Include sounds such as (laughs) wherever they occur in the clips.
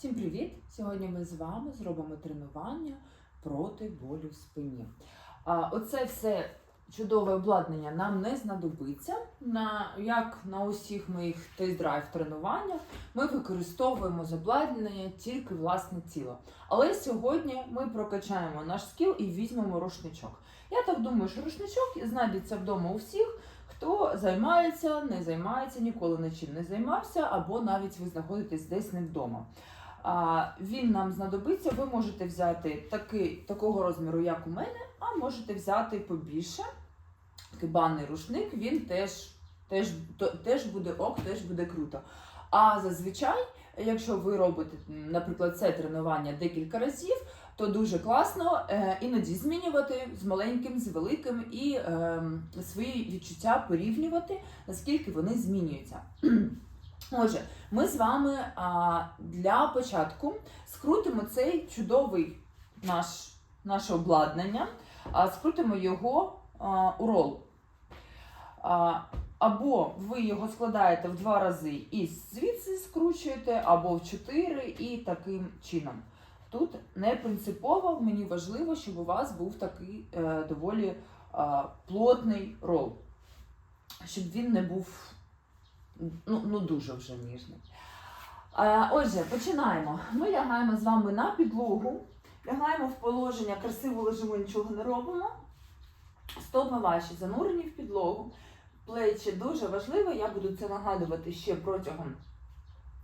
Всім привіт! Сьогодні ми з вами зробимо тренування проти болю в спині. Оце все чудове обладнання нам не знадобиться. На, як на усіх моїх тест-драйв тренуваннях, ми використовуємо з обладнання тільки власне тіло. Але сьогодні ми прокачаємо наш скіл і візьмемо рушничок. Я так думаю, що рушничок знайдеться вдома у всіх. Хто займається, не займається, ніколи нічим не займався, або навіть ви знаходитесь десь не вдома. Він нам знадобиться. Ви можете взяти такий, такого розміру, як у мене, а можете взяти побільше. Такий банний рушник, він теж, теж, теж буде ок, теж буде круто. А зазвичай, якщо ви робите, наприклад, це тренування декілька разів, то дуже класно е, іноді змінювати з маленьким, з великим і е, свої відчуття порівнювати, наскільки вони змінюються. Отже, ми з вами а, для початку скрутимо цей чудовий наш, наше обладнання, а, скрутимо його а, у рол. А, або ви його складаєте в два рази і звідси скручуєте, або в чотири і таким чином. Тут не принципово, мені важливо, щоб у вас був такий е, доволі е, плотний рол, щоб він не був ну, ну дуже вже ніжний. Е, отже, починаємо. Ми лягаємо з вами на підлогу, лягаємо в положення, красиво лежимо, нічого не робимо. Стопи ваші занурені в підлогу. Плечі дуже важливо, я буду це нагадувати ще протягом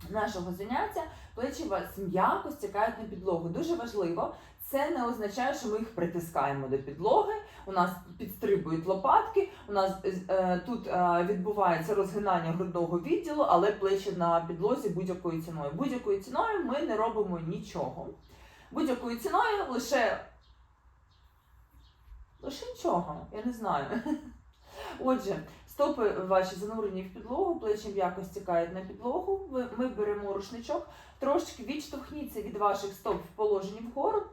нашого заняття. Плечі вас м'яко стікають на підлогу. Дуже важливо. Це не означає, що ми їх притискаємо до підлоги. У нас підстрибують лопатки, у нас е, тут е, відбувається розгинання грудного відділу, але плечі на підлозі будь-якою ціною. Будь-якою ціною ми не робимо нічого. Будь-якою ціною лише. Лише нічого, я не знаю. (laughs) Отже, стопи ваші занурені в підлогу, плечі м'яко стікають на підлогу. Ми беремо рушничок, трошки відштовхніться від ваших стоп в положенні вгору,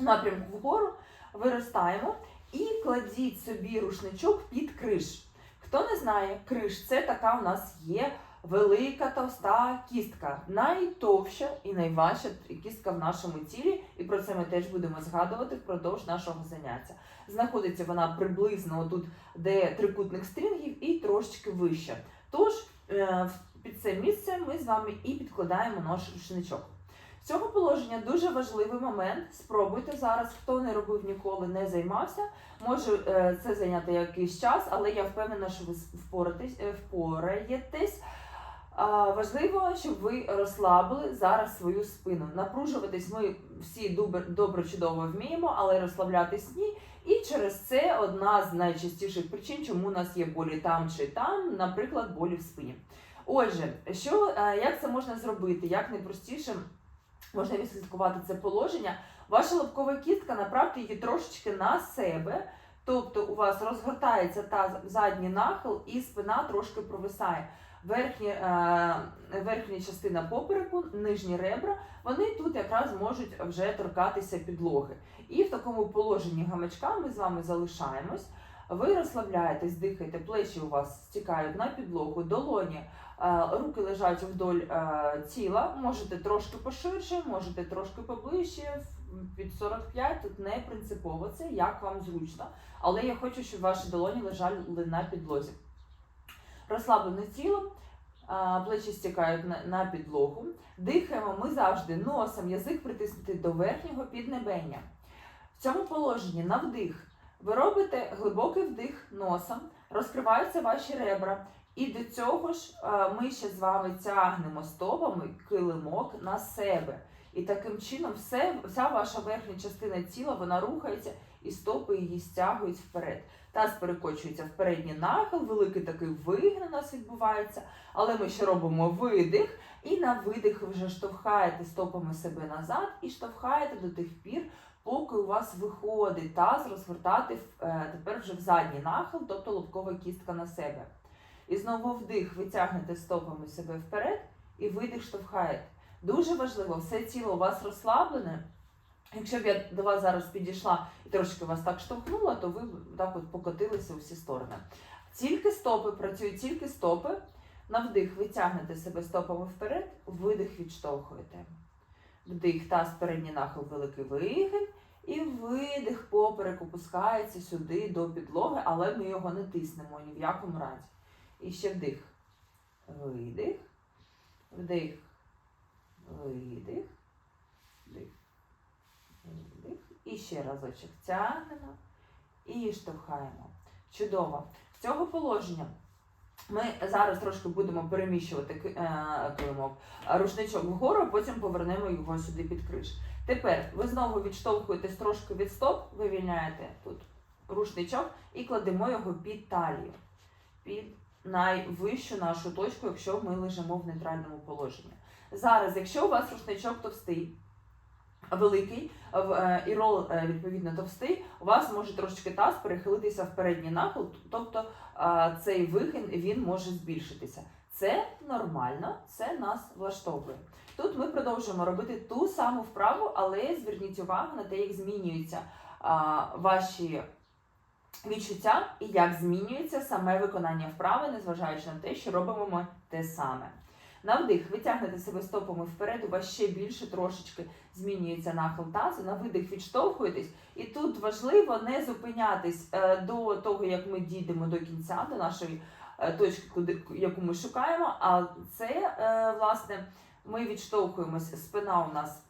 напрямку вгору, виростаємо і кладіть собі рушничок під криш. Хто не знає, криш це така у нас є велика товста кістка, найтовща і найважча кістка в нашому тілі, і про це ми теж будемо згадувати впродовж нашого заняття. Знаходиться вона приблизно отут, де трикутник стрінгів, і трошечки вище. Тож е, під це місце ми з вами і підкладаємо наш рушничок. З цього положення дуже важливий момент. Спробуйте зараз, хто не робив ніколи, не займався. Може е, це зайняти якийсь час, але я впевнена, що ви е, впораєтесь. Важливо, щоб ви розслабили зараз свою спину. Напружуватись ми всі добре, добре чудово вміємо, але розслаблятись ні. І через це одна з найчастіших причин, чому у нас є болі там чи там, наприклад, болі в спині. Отже, що, е, як це можна зробити? Як найпростіше можна відслідкувати це положення? Ваша лобкова кістка, направте її трошечки на себе. Тобто у вас розгортається та задній нахил і спина трошки провисає. Верхні, е, верхня частина попереку, нижні ребра, вони тут якраз можуть вже торкатися підлоги. І в такому положенні гамачка ми з вами залишаємось. Ви розслабляєтесь, дихаєте, плечі у вас стікають на підлогу, долоні, е, руки лежать вдоль е, тіла. Можете трошки поширше, можете трошки поближче, під 45, тут не принципово це, як вам зручно. Але я хочу, щоб ваші долоні лежали на підлозі. Розслаблене тіло, плечі стікають на, підлогу. Дихаємо ми завжди носом, язик притиснути до верхнього піднебення. В цьому положенні на вдих ви робите глибокий вдих носом, розкриваються ваші ребра. І до цього ж ми ще з вами тягнемо стопами килимок на себе. І таким чином все, вся ваша верхня частина тіла вона рухається, і стопи її стягують вперед. Таз перекочується в передній нахил, великий такий вигін у нас відбувається, але ми ще робимо видих, і на видих ви вже штовхаєте стопами себе назад і штовхаєте до тих пір, поки у вас виходить таз розгортати е, тепер вже в задній нахил, тобто лобкова кістка на себе. І знову вдих, ви тягнете стопами себе вперед, і видих штовхаєте. Дуже важливо, все тіло у вас розслаблене. Якщо б я до вас зараз підійшла і трошки вас так штовхнула, то ви так от покотилися у всі сторони. Тільки стопи працюють, тільки стопи. На вдих ви тягнете себе стопами вперед, видих відштовхуєте. Вдих, таз, передній нахил, великий вигин. І видих, поперек опускається сюди до підлоги, але ми його не тиснемо ні в якому разі. І ще вдих. Видих. Вдих. Видих. Вдих. Видих. І ще разочок тягнемо і штовхаємо. Чудово. З цього положення ми зараз трошки будемо переміщувати е, килимок, рушничок вгору, а потім повернемо його сюди під криш. Тепер ви знову відштовхуєтесь трошки від стоп, вивільняєте тут рушничок і кладемо його під талію, під найвищу нашу точку, якщо ми лежимо в нейтральному положенні. Зараз, якщо у вас рушничок товстий, великий е, і рол е, відповідно товстий, у вас може трошечки таз перехилитися в передній нахил, тобто е, цей вигин він може збільшитися. Це нормально, це нас влаштовує. Тут ми продовжуємо робити ту саму вправу, але зверніть увагу на те, як змінюються ваші відчуття і як змінюється саме виконання вправи, незважаючи на те, що робимо ми те саме. На вдих витягнете себе стопами вперед, у вас ще більше трошечки змінюється нахил тазу. На видих відштовхуєтесь. І тут важливо не зупинятись е, до того, як ми дійдемо до кінця, до нашої е, точки, куди, яку ми шукаємо. А це, е, власне, ми відштовхуємося, спина у нас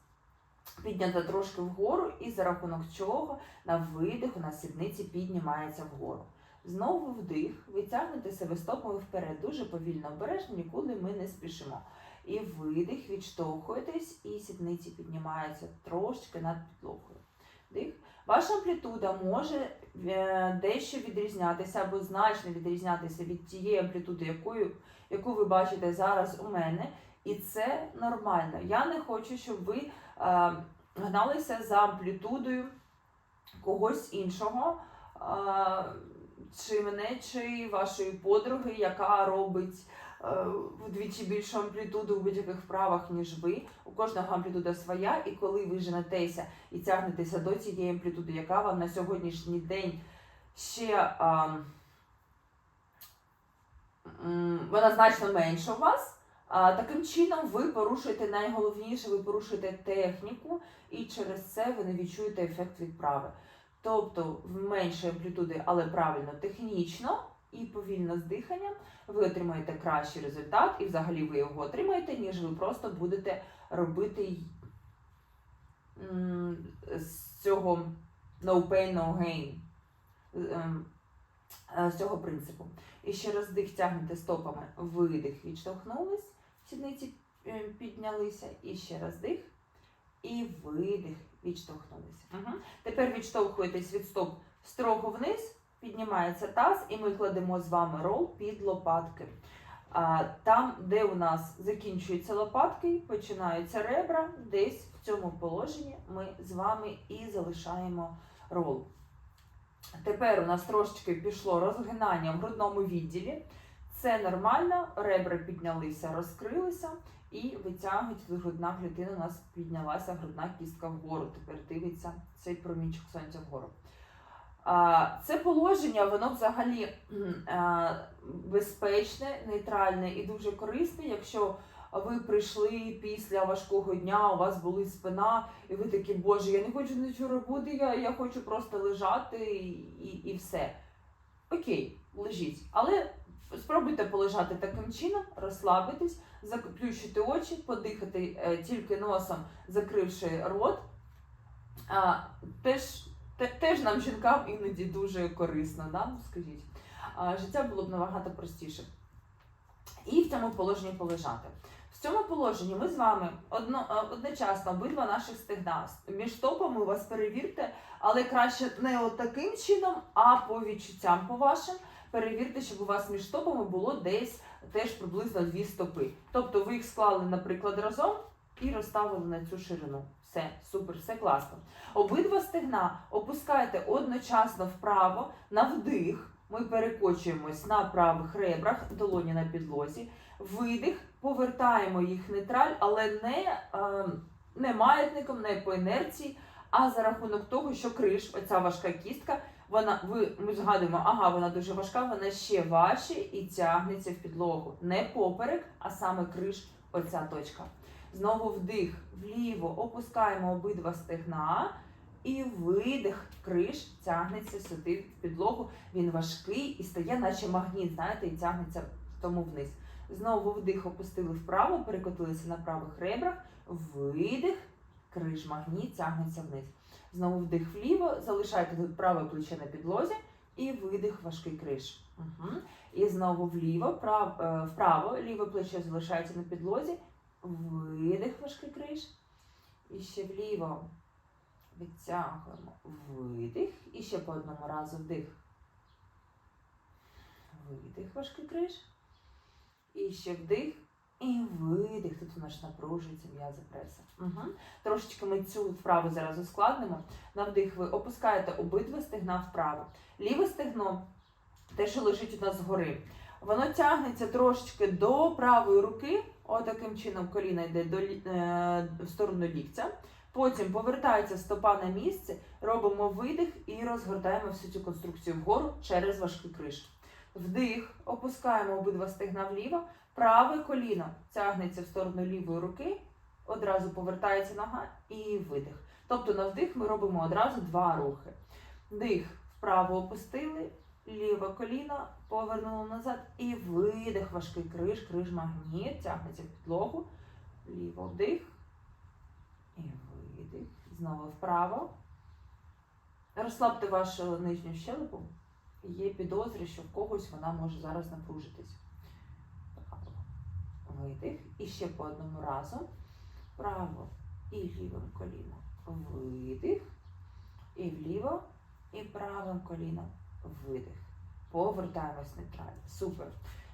піднята трошки вгору, і за рахунок чого на видих у нас сідниці піднімається вгору. Знову вдих, витягнете себе стопами вперед, дуже повільно, обережно, нікуди ми не спішимо. І видих, відштовхуєтесь, і сідниці піднімаються трошки над підлогою. Дих. Ваша амплітуда може е, дещо відрізнятися або значно відрізнятися від тієї амплітуди, якою, яку ви бачите зараз у мене. І це нормально. Я не хочу, щоб ви е, гналися за амплітудою когось іншого, е, чи мене, чи вашої подруги, яка робить е, вдвічі більшу амплітуду в будь-яких вправах, ніж ви. У кожного амплітуда своя, і коли ви женетеся і тягнетеся до цієї амплітуди, яка вам на сьогоднішній день ще а, вона значно менша у вас. Таким чином ви порушуєте найголовніше, ви порушуєте техніку, і через це ви не відчуєте ефект відправи. Тобто в меншій амплітуди, але правильно технічно і повільно з диханням, ви отримаєте кращий результат, і взагалі ви його отримаєте, ніж ви просто будете робити з цього no pain, no gain. Ем, е, З цього принципу. І ще раз дих тягнете стопами, видих, відштовхнулись, сідниці е, піднялися, і ще раз дих, і видих, відштовхнулися. Угу. Тепер відштовхуєтесь від стоп строго вниз, піднімається таз, і ми кладемо з вами рол під лопатки. А, там, де у нас закінчуються лопатки, починаються ребра, десь в цьому положенні ми з вами і залишаємо рол. Тепер у нас трошечки пішло розгинання в грудному відділі. Це нормально, ребра піднялися, розкрилися і витягують грудна клітина. У нас піднялася грудна кістка вгору. Тепер дивиться цей промінчик сонця вгору. Це положення, воно взагалі безпечне, нейтральне і дуже корисне, якщо ви прийшли після важкого дня, у вас болить спина, і ви такі, боже, я не хочу нічого робити, я, я хочу просто лежати і, і, і все. Окей, лежіть. Але спробуйте полежати таким чином, розслабитись, заплющити очі, подихати е, тільки носом, закривши рот. Теж, те, теж нам, жінкам, іноді дуже корисно, да? Скажіть. Життя було б набагато простіше. І в цьому положенні полежати. В цьому положенні ми з вами одно, е, одночасно обидва наших стегна. Між топами у вас перевірте, але краще не от таким чином, а по відчуттям по вашим. Перевірте, щоб у вас між стопами було десь теж приблизно дві стопи. Тобто ви їх склали, наприклад, разом і розставили на цю ширину. Все, супер, все класно. Обидва стегна опускайте одночасно вправо на вдих. Ми перекочуємось на правих ребрах, долоні на підлозі. Видих, повертаємо їх нейтраль, але не, е, не маятником, не по інерції, а за рахунок того, що криш, оця важка кістка, вона, ви, ми згадуємо, ага, вона дуже важка, вона ще важче і тягнеться в підлогу. Не поперек, а саме криш, оця точка. Знову вдих вліво, опускаємо обидва стегна. І видих, криш тягнеться сюди в підлогу. Він важкий і стає, наче магніт, знаєте, і тягнеться тому вниз. Знову вдих опустили вправо, перекотилися на правих ребрах. Видих, криш магніт тягнеться вниз. Знову вдих вліво, залишайте праве плече на підлозі і видих важкий криш. Угу. І знову вліво, прав, е, вправо, ліве плече залишається на підлозі. Видих важкий криш. І ще вліво. Відтягуємо видих. І ще по одному разу вдих. Видих важкий криш. І ще вдих. І видих. Тут у нас напружується м'язи преса. Угу. Трошечки ми цю вправу зараз ускладнимо. На вдих ви опускаєте обидва стегна вправо. Ліве стегно, те, що лежить у нас згори, воно тягнеться трошечки до правої руки. Отаким чином коліна йде до, е, в сторону ліктя. Потім повертається стопа на місце, робимо видих і розгортаємо всю цю конструкцію вгору через важкий криш. Вдих, опускаємо обидва стегна вліво, праве коліно тягнеться в сторону лівої руки, одразу повертається нога і видих. Тобто на вдих ми робимо одразу два рухи. Вдих, вправо опустили, ліве коліно повернули назад і видих, важкий криш, криш магніт, тягнеться в підлогу, ліво вдих. І видих. Знову вправо. Розслабте вашу нижню щелепу. Є підозри, що в когось вона може зараз напружитись. Видих. І ще по одному разу. Право і лівим коліном. Видих. І вліво. І правим коліном. Видих. Повертаємось нейтрально. Супер.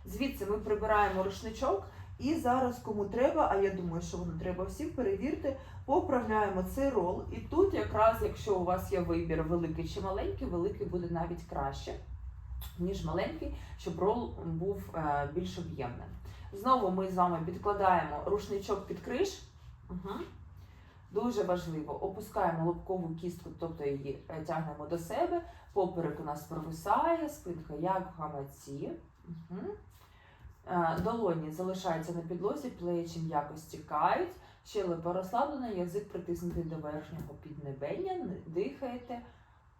Звідси ми прибираємо рушничок. І зараз, кому треба, а я думаю, що воно треба всім, перевірте, поправляємо цей рол. І тут, якраз, якщо у вас є вибір великий чи маленький, великий буде навіть краще, ніж маленький, щоб рол був е, більш об'ємним. Знову ми з вами підкладаємо рушничок під криш. Угу. Дуже важливо, опускаємо лобкову кістку, тобто її е, тягнемо до себе. Поперек у нас провисає, спинка як в гамаці. Угу. Долоні залишаються на підлозі, плечі м'яко стікають, щелепа розслаблена, язик притиснутий до верхнього піднебення, дихаєте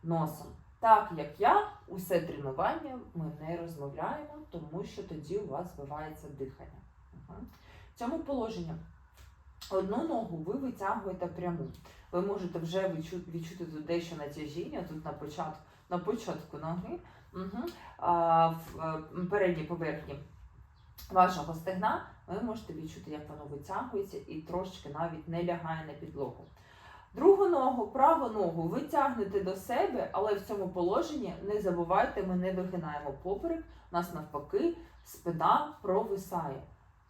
носом. Так як я, усе тренування ми не розмовляємо, тому що тоді у вас збивається дихання. Мгм. В цьому положенні одну ногу ви витягуєте пряму. Ви можете вже відчути, відчути тут дещо натяжіння тут на початку, на початку ноги, угу. а, в е, передній поверхні вашого стегна, ви можете відчути, як воно витягується і трошечки навіть не лягає на підлогу. Другу ногу, праву ногу ви тягнете до себе, але в цьому положенні не забувайте, ми не вигинаємо поперек, у нас навпаки спина провисає.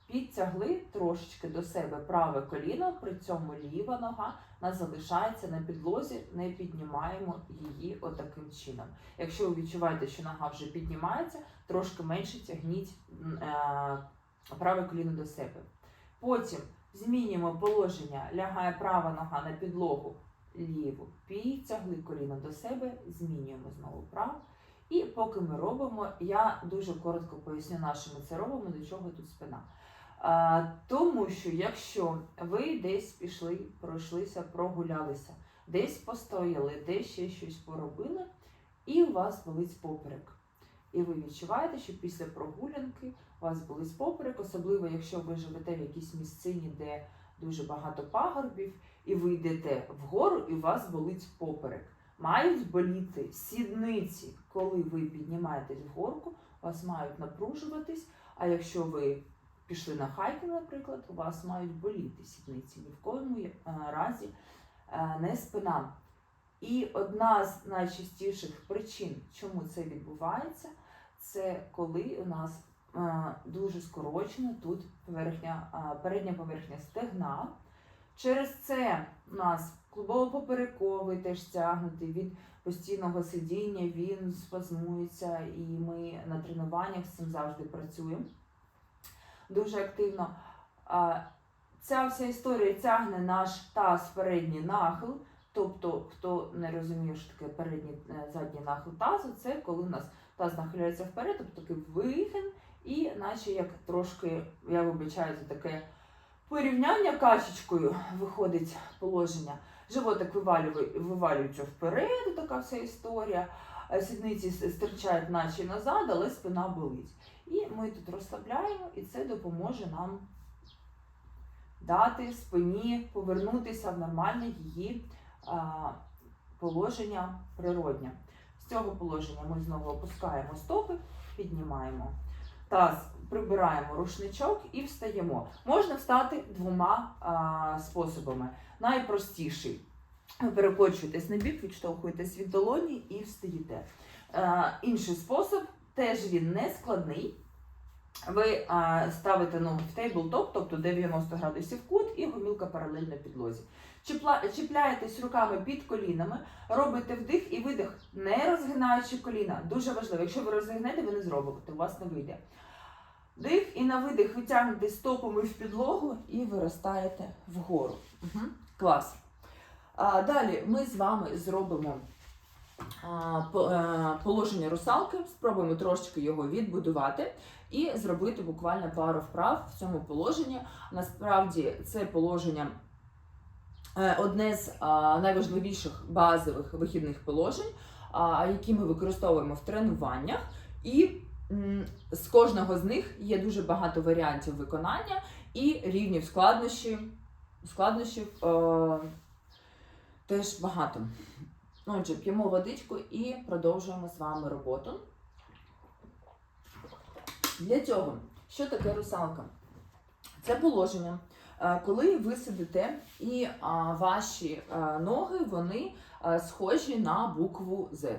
Підтягли трошечки до себе праве коліно, при цьому ліва нога нас залишається на підлозі, не піднімаємо її отаким чином. Якщо ви відчуваєте, що нога вже піднімається, трошки менше тягніть е, праве коліно до себе. Потім змінюємо положення, лягає права нога на підлогу, ліву, підтягли коліно до себе, змінюємо знову право. І поки ми робимо, я дуже коротко поясню, на що ми це робимо, до чого тут спина. А, тому що якщо ви десь пішли, пройшлися, прогулялися, десь постояли, десь ще щось поробили, і у вас болить поперек. І ви відчуваєте, що після прогулянки у вас болить поперек, особливо якщо ви живете в якійсь місцині, де дуже багато пагорбів, і ви йдете вгору, і у вас болить поперек. Мають боліти сідниці, коли ви піднімаєтесь вгорку, у вас мають напружуватись, а якщо ви пішли на хайкінг, наприклад, у вас мають боліти сідниці. Ні в коєму е, разі е, не спина. І одна з найчастіших причин, чому це відбувається, це коли у нас дуже скорочена тут поверхня, е, передня поверхня стегна. Через це у нас клубово-поперековий теж стягнутий від постійного сидіння, він спазмується, і ми на тренуваннях з цим завжди працюємо дуже активно. Ця вся історія тягне наш таз передній нахил. Тобто, хто не розуміє, що таке передній е, задній нахил тазу, це коли у нас таз нахиляється вперед, тобто такий вигин, і наче як трошки, я вибачаю за таке Порівняння качечкою виходить положення. Животик вивалює- вивалюється вперед, така вся історія. Е, Сідниці стирчають наче назад, але спина болить. І ми тут розслабляємо, і це допоможе нам дати спині повернутися в нормальне її положення природнє. З цього положення ми знову опускаємо стопи, піднімаємо таз, прибираємо рушничок і встаємо. Можна встати двома а, способами. Найпростіший. Ви перекочуєтесь на бік, відштовхуєтесь від долоні і встаєте. Е, інший спосіб, теж він не складний. Ви а, ставите ногу в тейблтоп, тобто 90 градусів кут, і гомілка паралельно підлозі. Чіпляєтесь руками під колінами, робите вдих і видих, не розгинаючи коліна. Дуже важливо. Якщо ви розгинете, ви не зробите, у вас не вийде. Вдих і на видих витягнете стопами в підлогу і виростаєте вгору. Угу. Клас. А, далі ми з вами зробимо а, е, положення русалки, спробуємо трошечки його відбудувати і зробити буквально пару вправ в цьому положенні. Насправді це положення одне з найважливіших базових вихідних положень, які ми використовуємо в тренуваннях. І з кожного з них є дуже багато варіантів виконання і рівнів складнощі, складнощів е, теж багато. Отже, п'ємо водичку і продовжуємо з вами роботу. Для цього, що таке русалка? Це положення, е, коли ви сидите і ваші е, ноги вони е, схожі на букву Z.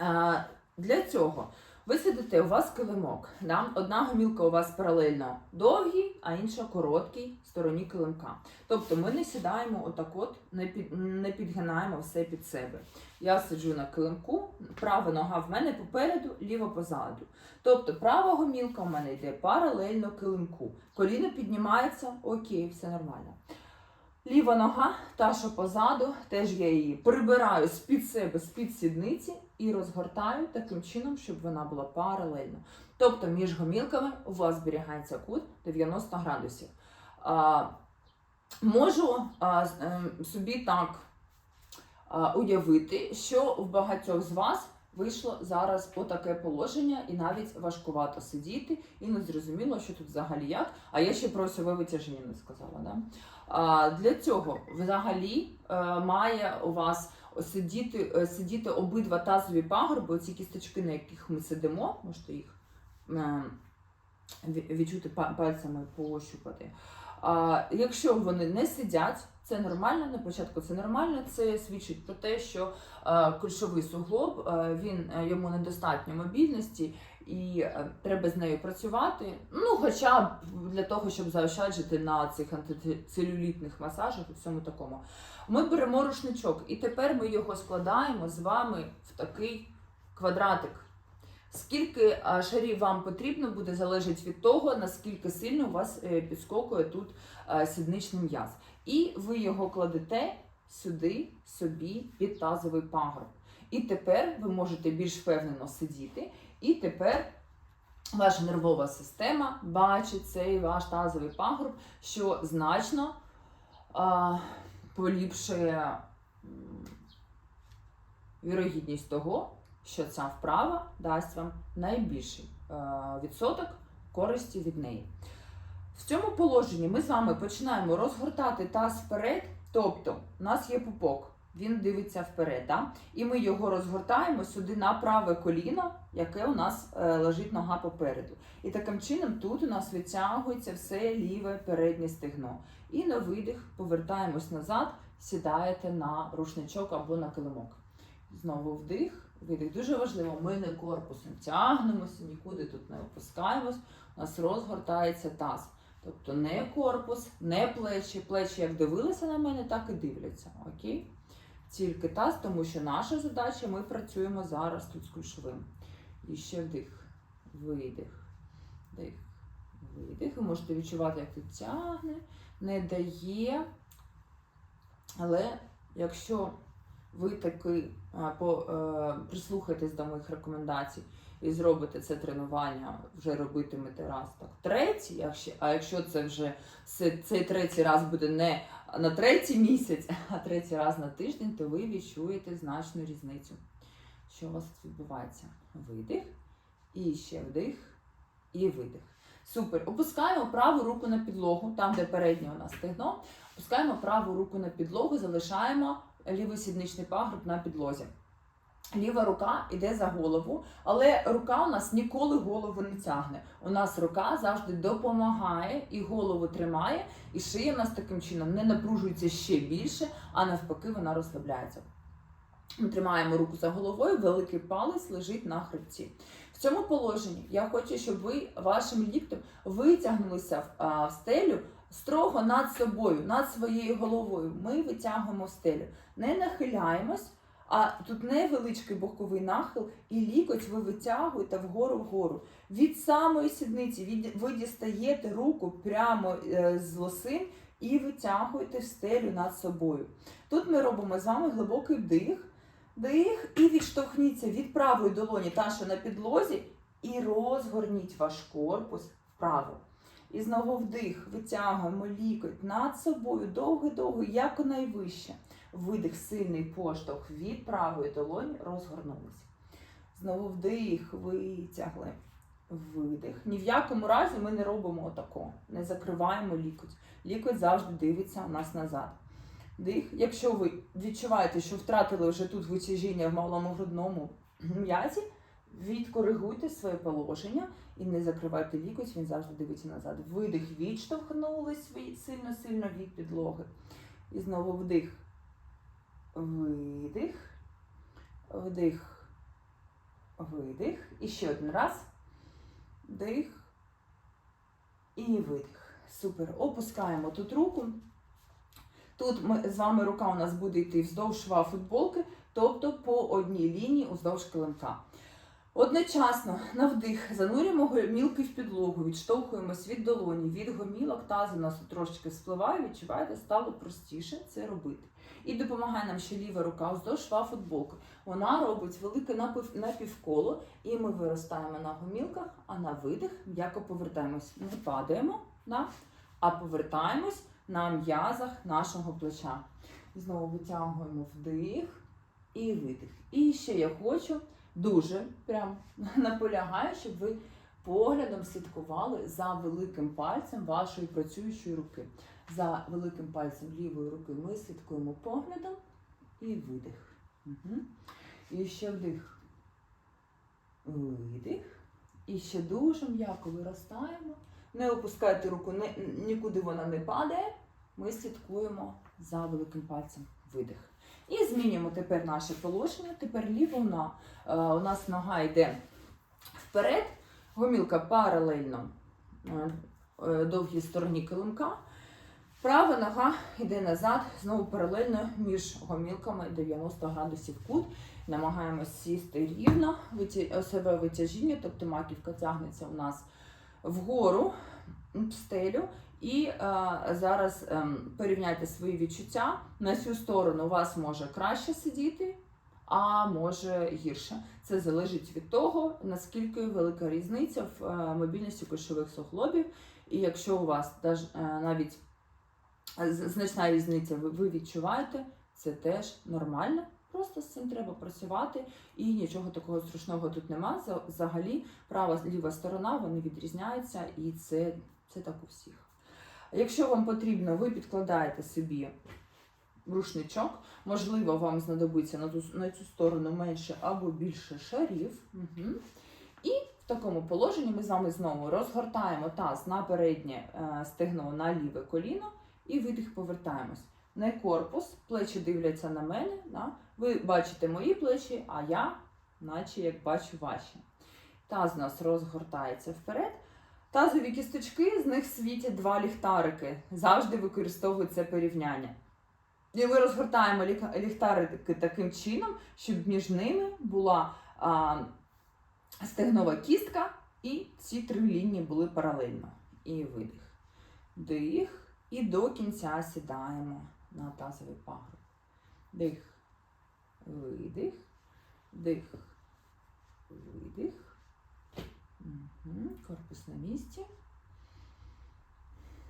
Е, Для цього ви сидите, у вас килимок. Да? Одна гомілка у вас паралельно довгій, а інша короткій стороні килимка. Тобто ми не сідаємо отак от, не, під, не підгинаємо все під себе. Я сиджу на килимку, права нога в мене попереду, ліва позаду. Тобто права гомілка в мене йде паралельно килимку. Коліно піднімається, окей, все нормально. Ліва нога, та що позаду, теж я її прибираю з-під себе, з-під сідниці і розгортаю таким чином, щоб вона була паралельно. Тобто між гомілками у вас зберігається кут 90 градусів. А, можу а, ем, собі так а, уявити, що в багатьох з вас вийшло зараз отаке положення, і навіть важкувато сидіти, і не зрозуміло, що тут взагалі як. А я ще про осьове витяження не сказала. Да? А, для цього взагалі е, має у вас сидіти, е, сидіти обидва тазові пагорби, ці кісточки, на яких ми сидимо, можете їх е, відчути пальцями, пощупати. А, якщо вони не сидять, це нормально. На початку це нормально. Це свідчить про те, що е, кульшовий суглоб е, він е, йому недостатньо мобільності, і треба з нею працювати. Ну, хоча б для того, щоб заощаджити на цих антицелюлітних масажах і всьому такому. Ми беремо рушничок, і тепер ми його складаємо з вами в такий квадратик. Скільки шарів вам потрібно буде, залежить від того, наскільки сильно у вас е, підскокує тут е, сідничний м'яз. І ви його кладете сюди, собі, під тазовий пагорб. І тепер ви можете більш впевнено сидіти. І тепер ваша нервова система бачить цей ваш тазовий пагорб, що значно а, поліпшує вірогідність того, що ця вправа дасть вам найбільший е, відсоток користі від неї. В цьому положенні ми з вами починаємо розгортати таз вперед, тобто у нас є пупок, він дивиться вперед, да? і ми його розгортаємо сюди на праве коліно, яке у нас е, лежить нога попереду. І таким чином тут у нас витягується все ліве переднє стегно. І на видих повертаємось назад, сідаєте на рушничок або на килимок. Знову вдих, видих. Дуже важливо, ми не корпусом тягнемося, нікуди тут не опускаємось. У нас розгортається таз. Тобто не корпус, не плечі. Плечі як дивилися на мене, так і дивляться. Окей? Тільки таз, тому що наша задача, ми працюємо зараз тут з кульшовим. І ще вдих, видих, вдих, видих. Ви можете відчувати, як тут тягне, не дає. Але якщо ви таки по, е, прислухаєтесь до моїх рекомендацій і зробите це тренування, вже робитимете раз так третій, а якщо це вже це- цей третій раз буде не на третій місяць, (laughs) а третій раз на тиждень, то ви відчуєте значну різницю. Що у вас відбувається? Видих, і ще вдих, і видих. Супер. Опускаємо праву руку на підлогу, там, де переднє у нас стегно. Опускаємо праву руку на підлогу, залишаємо лівий сідничний пагорб на підлозі. Ліва рука йде за голову, але рука у нас ніколи голову не тягне. У нас рука завжди допомагає і голову тримає, і шия у нас таким чином не напружується ще більше, а навпаки, вона розслабляється. Ми тримаємо руку за головою, великий палець лежить на хребті. В цьому положенні я хочу, щоб ви вашим ліктем витягнулися в, стелю строго над собою, над своєю головою. Ми витягуємо стелю. Не нахиляємось, а тут невеличкий боковий нахил, і лікоть ви витягуєте вгору вгору. Від самої сідниці ви дістаєте руку прямо е, з лосин і витягуєте стелю над собою. Тут ми робимо з вами глибокий вдих, дих і відштовхніться від правої долоні, та що на підлозі, і розгорніть ваш корпус вправо. І знову вдих, витягуємо лікоть над собою, довго-довго, як найвище. Видих, сильний поштовх від правої долоні, розгорнулися. Знову вдих, витягли. Видих. Ні в якому разі ми не робимо отако. Не закриваємо лікоть. Лікоть завжди дивиться нас назад. Дих. Якщо ви відчуваєте, що втратили вже тут витяжіння в малому грудному м'язі, відкоригуйте своє положення і не закривайте лікоть, він завжди дивиться назад. Видих, відштовхнулись від- сильно-сильно від підлоги. І знову вдих. Видих. Вдих. Видих. І ще один раз. Дих І видих. Супер. Опускаємо тут руку. Тут ми, з вами рука у нас буде йти вздовж шва футболки, тобто по одній лінії уздовж килимка. Одночасно на вдих занурюємо гомілки в підлогу, відштовхуємось від долоні, від гомілок, таз у нас трошечки спливає, відчуваєте, стало простіше це робити. І допомагає нам ще ліва рука вздовж шва футболки. Вона робить велике напів, напівколо, і ми виростаємо на гомілках, а на видих м'яко повертаємось. Не падаємо, да? а повертаємось на м'язах нашого плеча. Знову витягуємо вдих і видих. І ще я хочу дуже прям (laughs) наполягаю, щоб ви поглядом слідкували за великим пальцем вашої працюючої руки. За великим пальцем лівої руки ми слідкуємо поглядом і видих. Угу. І ще вдих. Видих. І ще дуже м'яко виростаємо. Не опускайте руку, нікуди вона не падає. Ми слідкуємо за великим пальцем. Видих. І змінюємо тепер наше положення. Тепер ліва на, е, у нас нога йде вперед, гомілка паралельно е, е, довгій стороні килимка. Права нога йде назад, знову паралельно між гомілками 90 градусів кут. Намагаємося сісти рівно, себе витяжіння, тобто маківка тягнеться у нас вгору стелю. І е, зараз ем, порівняйте свої відчуття. На цю сторону у вас може краще сидіти, а може гірше. Це залежить від того, наскільки велика різниця в е, мобільності кульшових суглобів. І якщо у вас е, навіть значна різниця, ви, ви відчуваєте, це теж нормально. Просто з цим треба працювати, і нічого такого страшного тут нема. За- Взагалі, права ліва сторона вони відрізняються, і це, це так у всіх. Якщо вам потрібно, ви підкладаєте собі рушничок. Можливо, вам знадобиться на ту, на цю сторону менше або більше шарів. Угу. І в такому положенні ми з вами знову розгортаємо таз на переднє е, стегно на ліве коліно і видих повертаємось. Не корпус, плечі дивляться на мене. Да? Ви бачите мої плечі, а я, наче як бачу ваші. Таз у нас розгортається вперед. Тазові кісточки, з них світять два ліхтарики. Завжди використовують це порівняння. І ми розгортаємо ліхтарики таким чином, щоб між ними була а, стегнова кістка, і ці три лінії були паралельно. І видих. Дих. І до кінця сідаємо на тазовий пагорб. Дих. Видих. Дих. Видих. Корпус на місці.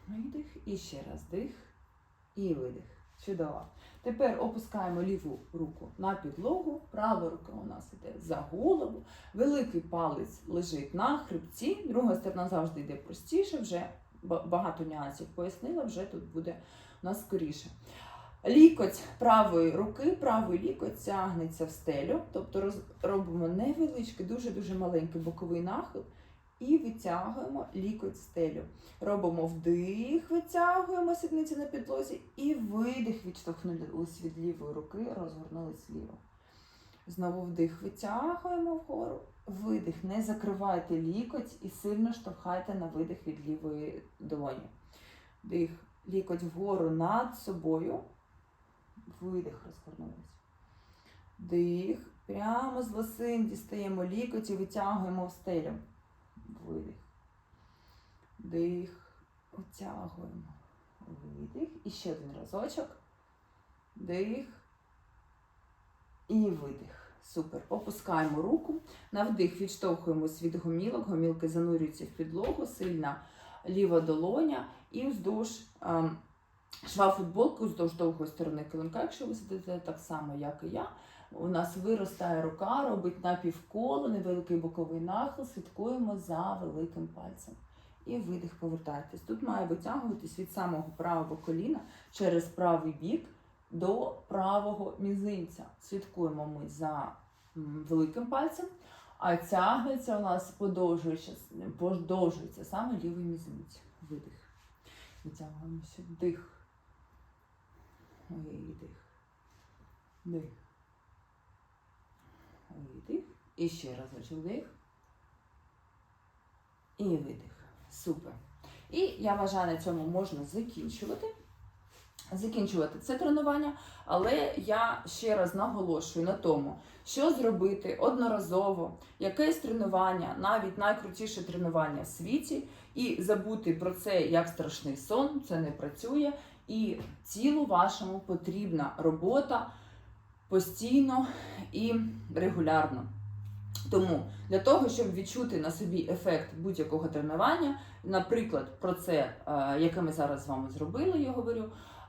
Видих. І ще раз дих. І видих. Чудово. Тепер опускаємо ліву руку на підлогу, права рука у нас йде за голову, великий палець лежить на хребці, друга сторона завжди йде простіше, вже багато нюансів пояснила, вже тут буде у нас скоріше. Лікоть правої руки, правий лікоть тягнеться в стелю, тобто роз, робимо невеличкий, дуже-дуже маленький боковий нахил і витягуємо лікоть в стелю. Робимо вдих, витягуємо сідниці на підлозі і видих, відштовхнулись від лівої руки, розгорнулись вліво. Знову вдих, витягуємо вгору, видих, не закривайте лікоть і сильно штовхайте на видих від лівої долоні. Вдих, лікоть вгору над собою. Видих, розгорнулись. Вдих, прямо з лосин дістаємо лікоть і витягуємо в стелю. Видих. Дих. Витягуємо. Видих. І ще один разочок. Дих. І видих. Супер. Опускаємо руку. На вдих відштовхуємось від гомілок. Гомілки занурюються в підлогу, сильна ліва долоня і вздовж ем, шва футболки вздовж довгої сторони килимка, якщо ви сидите так само, як і я. У нас виростає рука, робить напівколо, невеликий боковий нахил, слідкуємо за великим пальцем. І видих повертайтесь. Тут має витягуватись від самого правого коліна через правий бік до правого мізинця. Слідкуємо ми за великим пальцем, а тягнеться у нас подовжується, подовжується саме лівий мізинець. Видих. Витягуємося. Дих. Видих. Дих. Видих. І ще разочок вдих. І видих. Супер. І я вважаю, на цьому можна закінчувати. Закінчувати це тренування, але я ще раз наголошую на тому, що зробити одноразово, якесь тренування, навіть найкрутіше тренування в світі, і забути про це як страшний сон, це не працює. І тілу вашому потрібна робота постійно і регулярно. Тому для того, щоб відчути на собі ефект будь-якого тренування, наприклад, про це, е, яке ми зараз з вами зробили, я говорю.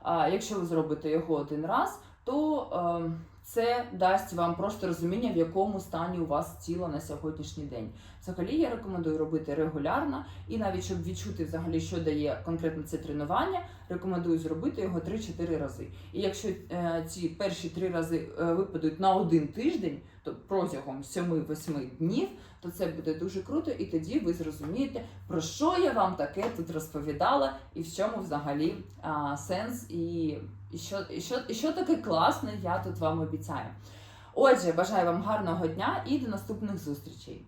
Якщо ви зробите його один раз, то е, це дасть вам просто розуміння, в якому стані у вас тіло на сьогоднішній день. Взагалі я рекомендую робити регулярно, і навіть щоб відчути взагалі, що дає конкретно це тренування, рекомендую зробити його 3-4 рази. І якщо е, ці перші три рази е, випадуть на один тиждень, протягом 7-8 днів, то це буде дуже круто, і тоді ви зрозумієте, про що я вам таке тут розповідала, і в чому взагалі а, сенс, і, і, що, і, що, і що таке класне я тут вам обіцяю. Отже, бажаю вам гарного дня і до наступних зустрічей.